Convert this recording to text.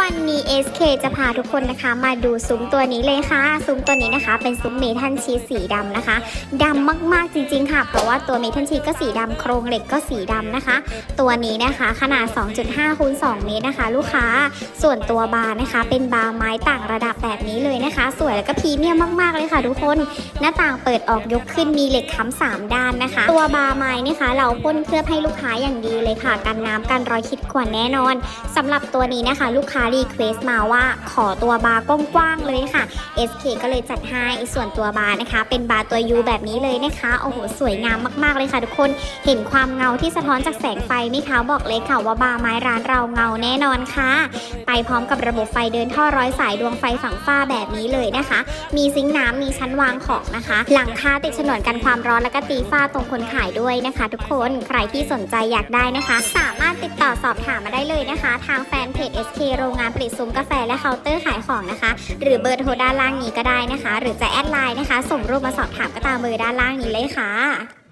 วันนี้ SK จะพาทุกคนนะคะ มาดูซุ้มตัวนี้เลยค่ะ ซุ้มตัวนี้นะคะ เป็นซุ้มเมทัลชีสสีดำนะคะดำมากๆจริงๆค่ะ เพราะว่าตัวเมทัลชีสก็สีดำโครงเหล็กก็สีดำนะคะ ตัวนี้นะคะขนาด 2.5คูณ2เมตรนะคะ ลูกค้าส่วนตัวบาร์นะคะ เป็นบาร์ไม้ต่างระดับ นี้เลยนะคะ สวยแล้วก็พรีเมียมมากๆเลยค่ะทุกคน หน้าต่างเปิดออกยกขึ้นมีเหล็กค้ำสามด้านนะคะ ตัวบาร์ไม้นะคะ เราพ่นเคลือบให้ลูกค้าอย่างดีเลยค่ะ กันน้ำกันรอยขีดข่วนแน่นอนสำหรับตัวนี้นะคะ ลูกค้ารีเควสมาว่าขอตัวบาร์กว้างๆเลยค่ะ SK ก็เลยจัดให้ส่วนตัวบาร์นะคะ เป็นบาร์ตัว U แบบนี้เลยนะคะโอ้โหสวยงามมากๆเลยค่ะ ทุกคนเห็นความเงาที่สะท้อนจากแสงไฟไหมคะบอกเลยค่ะว่าบาร์ไม้ร้านเราเงาแน่นอนค่ะ ไปพร้อมกับระบบไฟเดินท่อร้อยสายดวงไฟฝังฝ้าแบบนี้เลยนะคะ มีซิงค์น้ำมีชั้นวางของนะคะ หลังคาติดฉนวนกันความร้อนแล้วก็ตีฝ้าตรงคนขายด้วยนะคะ ทุกคนใครที่สนใจอยากได้นะคะ สามารถติดต่อสอบถามมาได้เลยนะคะ ทางแฟนเพจ SK โรงงานผลิตซุ้มกาแฟและเคาน์เตอร์ขายของนะคะ หรือเบอร์โทรด้านล่างนี้ก็ได้นะคะ หรือจะแอดไลน์นะคะ ส่งรูปมาสอบถามก็ตามเบอร์ด้านล่างนี้เลยค่ะ